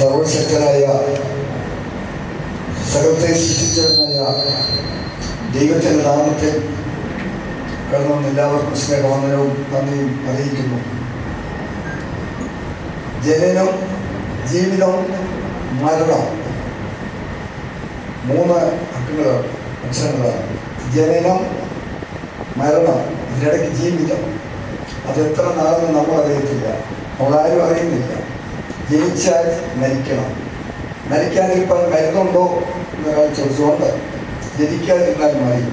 സർവശക്തനായ സകലത്തെ സൃഷ്ടിച്ചവനായ ദൈവത്തിന്റെ നാമത്തിൽ കടന്നു എല്ലാവർക്കും സ്നേഹവന്ദനവും നന്ദിയും അറിയിക്കുന്നു. ജനനം ജീവിതം മരണം മൂന്ന് അക്കങ്ങളാണ് അക്ഷരങ്ങളാണ്. ജനനം മരണം ഇതിനിടയ്ക്ക് ജീവിതം. അതെത്ര നാളെന്ന് നമ്മൾ അറിയത്തില്ല നമ്മളാരും അറിയുന്നില്ല. ജനിച്ചാൽ മരിക്കണം. മരിക്കാനിപ്പോൾ മരുന്നുണ്ടോ എന്നൊരാൾ ചോദിച്ചുകൊണ്ട് ജനിക്കാതിരുന്നാൽ മതി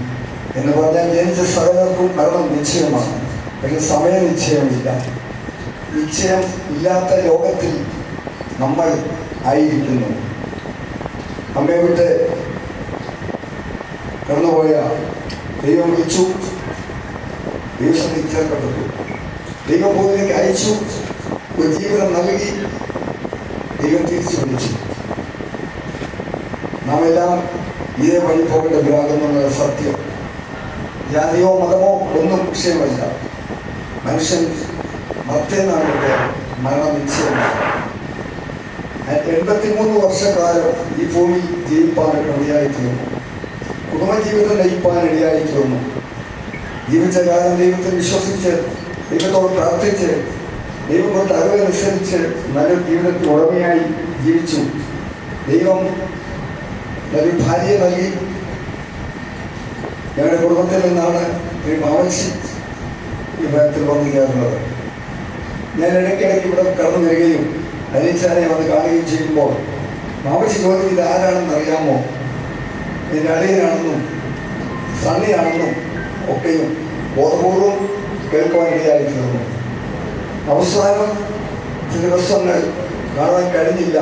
എന്ന് പറഞ്ഞാൽ ജനിച്ച സകലർക്കും മരണം നിശ്ചയമാണ്. പക്ഷെ സമയ നിശ്ചയമില്ല. നിശ്ചയം ഇല്ലാത്ത ലോകത്തിൽ നമ്മൾ ആയിരിക്കുന്നു. നമ്മെ വിട്ട് കടന്നുപോയ ദൈവം വിളിച്ചു. ദൈവം ചേർക്കപ്പെട്ടു ദൈവം പോയിലേക്ക് അയച്ചു. ജീവിതം നൽകി ദൈവം തിരിച്ചു വിളിച്ചു നാം എല്ലാം ഇതേ വഴി പോകേണ്ട വിരാകുന്നുള്ള സത്യം. ജാതിയോ മതമോ ഒന്നും വിഷയമല്ല. മനുഷ്യൻ മറ്റേന്നാണ് ഇവിടെ മരണം നിശ്ചയമാണ് എൺപത്തിമൂന്ന് വർഷക്കാലം ഈ ഭൂമി ജീവിപ്പാനൊക്കെ ഇടയായി തീർന്നു. കുടുംബജീവിതം നയിപ്പാൻ ഇടയായി തീർന്നു. ജീവിച്ച കാലം ദൈവത്തെ വിശ്വസിച്ച് ദൈവത്തോട് പ്രാർത്ഥിച്ച് ദൈവം കൊണ്ട് അറിവനുസരിച്ച് നല്ല ജീവിതത്തിൽ ഉടമയായി ജീവിച്ചു. ദൈവം നല്ലൊരു ഭാര്യയെ നൽകി. ഞങ്ങളുടെ കുടുംബത്തിൽ നിന്നാണ് ഒരു മാവൻസി വിഭാഗത്തിൽ വന്നു ചേർന്നത് ഞാൻ ഇടയ്ക്കിടയ്ക്ക് ഇവിടെ കടന്നു വരികയും അനീച്ചാനെ വന്ന് കാണുകയും ചെയ്യുമ്പോൾ മാവശി ചോദ്യം ഇത് ആരാണെന്ന് അറിയാമോ? എന്റെ അളിയനാണെന്നും സണ്ണിയാണെന്നും ഒക്കെയും ബോധപൂർവം കേൾക്കുവാൻ ഇടയായി തീർന്നു. അവസാനം ചില ദിവസങ്ങൾ കാണാൻ കഴിഞ്ഞില്ല.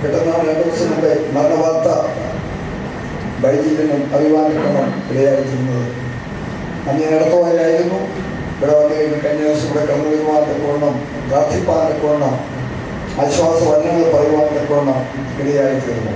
പെട്ടെന്നാണ് രണ്ട് ദിവസം മുമ്പേ മരണവാർത്ത ബൈജിലും അറിവാൻ കിട്ടണം ഇടയായി തീർന്നത് അന്ന് ഞാൻ ഇവിടെ വന്നു കഴിഞ്ഞ് കഴിഞ്ഞ ദിവസം ഇവിടെ കടന്നു കൊള്ളണം പ്രാർത്ഥിപ്പാൻ കൊള്ളണം ആശ്വാസ വർണങ്ങൾ പറയുവാൻ കൊള്ളണം ഇടയായി തീർന്നു